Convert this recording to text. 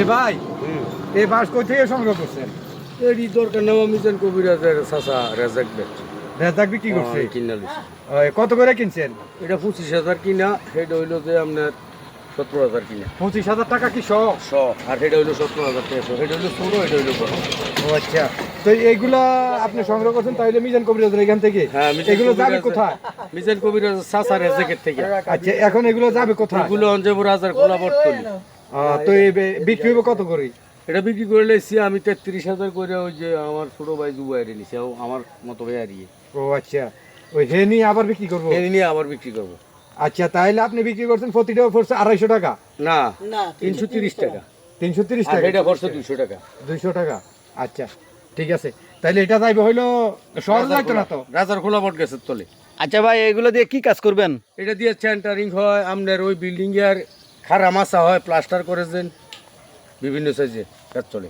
এ ভাই এই বাঁশ কই থেকে সংগ্রহ করছেন? এরই দরকার নেওয়া মিজান কবিরাজের চাচা রেজাক বেচ রেজাক বিক্রি করছে? কিনা লিছি ওই, কত করে কিনছেন? এটা পঁচিশ হাজার কিনা সেটা হইল যে আপনার সত্তর হাজার কিনা। পঁচিশ হাজার টাকা কি আর সেটা হইল সত্তর হাজার টাকা সেটা হইল ষোলো এটা হইল বড় ও আচ্ছা। তো এইগুলা আপনি সংগ্রহ করছেন তাইলে মিজান কবিরাজের এখান থেকে? হ্যাঁ এগুলো যাবে কোথায়? মিজান রেজাকের থেকে। আচ্ছা এখন এগুলো যাবে কোথায়? এগুলো হাজার খোলা তো এই বিক্রি হবে কত করে এটা বিক্রি করে লেছি আমি তেত্রিশ হাজার করে ওই যে আমার ছোট ভাই জুবাইরে নিছি ও আমার মতো ভাই হারিয়ে ও আচ্ছা ওই হে নিয়ে আবার বিক্রি করব? এই নিয়ে আবার বিক্রি করব। আচ্ছা তাইলে আপনি বিক্রি করছেন প্রতিটা পড়ছে আড়াইশো টাকা? না তিনশো তিরিশ টাকা। তিনশো তিরিশ টাকা এটা পড়ছে দুশো টাকা। দুইশো টাকা আচ্ছা ঠিক আছে। তাইলে এটা যাইবে হইল শহরে যাইতো না তো? রাজার খোলা বট গেছে তলে। আচ্ছা ভাই এগুলো দিয়ে কি কাজ করবেন? এটা দিয়ে সেন্টারিং হয় আপনার ওই বিল্ডিং এর খারা মাসা হয় প্লাস্টার করেছেন বিভিন্ন সাইজে কাজ চলে।